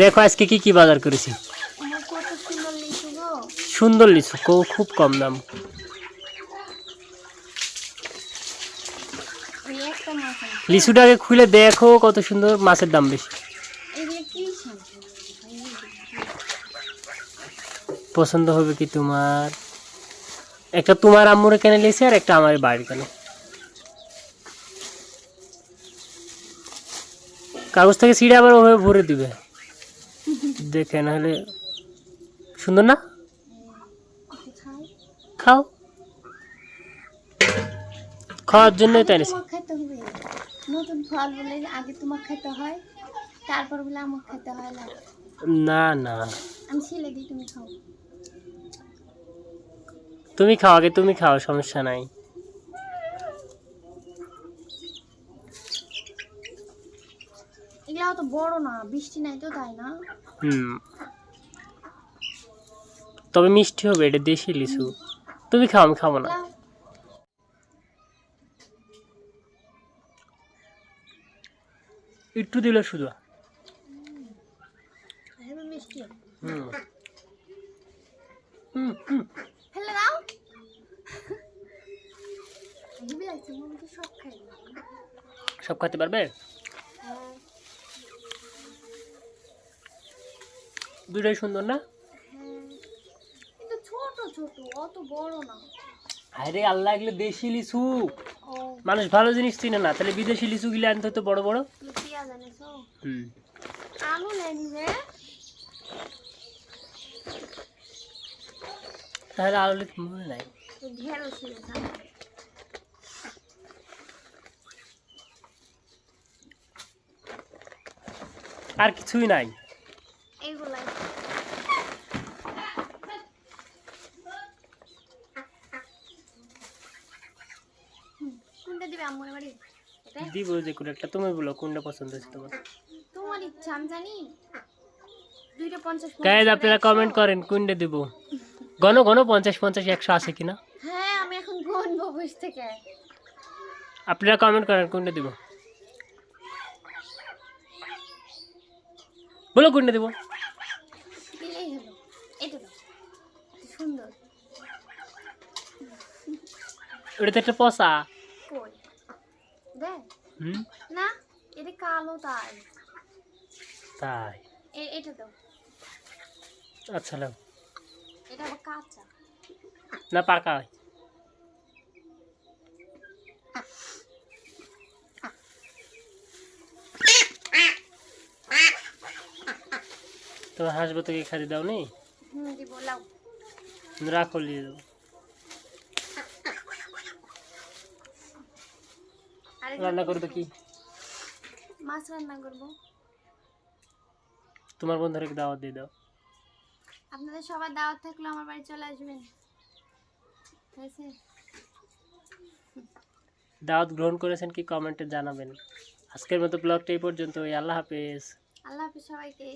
দেখো আজকে কি কি বাজার করেছি? সুন্দর লিচু খুব কম দাম। লিচুটাকে খুলে দেখো কত সুন্দর মাছের দাম বেশি। পছন্দ হবে কি তোমার? একটা তোমার আম্মুরে কেনে লিয়েছি আর একটা আমার বাড়ির কেনে। কাগজ থেকে ছিঁড়ে আবার ওভাবে ভরে দিবে। দেখে না হলে সুন্দর না? খাও। খাওয়ার জন্যই তাই খেতে হবে। নতুন ফল বলে আগে তোমার খেতে হয় তারপর বলে আমার খেতে হয় না। না না। আমি ছিলে দিই তুমি খাও। তুমি খাও আগে তুমি খাও সমস্যা নাই। এগুলো অত বড় না বৃষ্টি নাই তো তাই না? হুম। তবে মিষ্টি হবে এটা দেশি লিচু। তুমি খাও আমি খাব না। একটু দিলে শুধু। ফেলে দাও। সব খাই। সব খেতে পারবে? দুটাই সুন্দর না? হ্যাঁ কিন্তু ছোট ছোট অত বড় না। আরে আল্লাহ এগুলো দেশি লিচু। মানুষ ভালো জিনিস চিনে না তাহলে বিদেশি লিচু গিলে আনতে হতো বড় বড়? হুম। আলু নিবে তাহলে আলু লিচু মনে নাই আর কিছুই নাই এইগুলাই হুম, কোনটা দিবে আম্মুর বাড়ি? দিব যে কোনো একটা তুমি বলো কোনটা পছন্দ হয়েছে তোমার? তোমার ইচ্ছা আমি জানি। দুইটা পঞ্চাশ গায়ে আপনারা কমেন্ট করেন কোনটা দিব? ঘন ঘন পঞ্চাশ পঞ্চাশ একশো আছে কিনা? হ্যাঁ আমি এখন গুনবো বসে থেকে। আপনারা কমেন্ট করেন কোনটা দিব? বলো কোনটা দিব? এটা সুন্দর। ওটা তো একটা পচা। কই দে হুম? না এটা কালো তাই। তাই? এ- এটা দাও। আচ্ছা লাও এটা আবার কাঁচা। না পাকা হয়। তোমার হাসবো তোকে খাদি দাও নি রাখো নিয়ে দেবো রান্না করবে কি? মাছ রান্না করব। তোমার বন্ধুদেরকে দাওয়াত দিয়ে দাও। আপনাদের সবার দাওয়াত থাকলে আমার বাড়ি চলে আসবেন। হয়েছে? দাওয়াত গ্রহণ করেছেন কি কমেন্টে জানাবেন। আজকের মতো ব্লগটা এই পর্যন্ত আল্লাহ হাফেজ। আল্লাহ হাফিজ সবাইকে।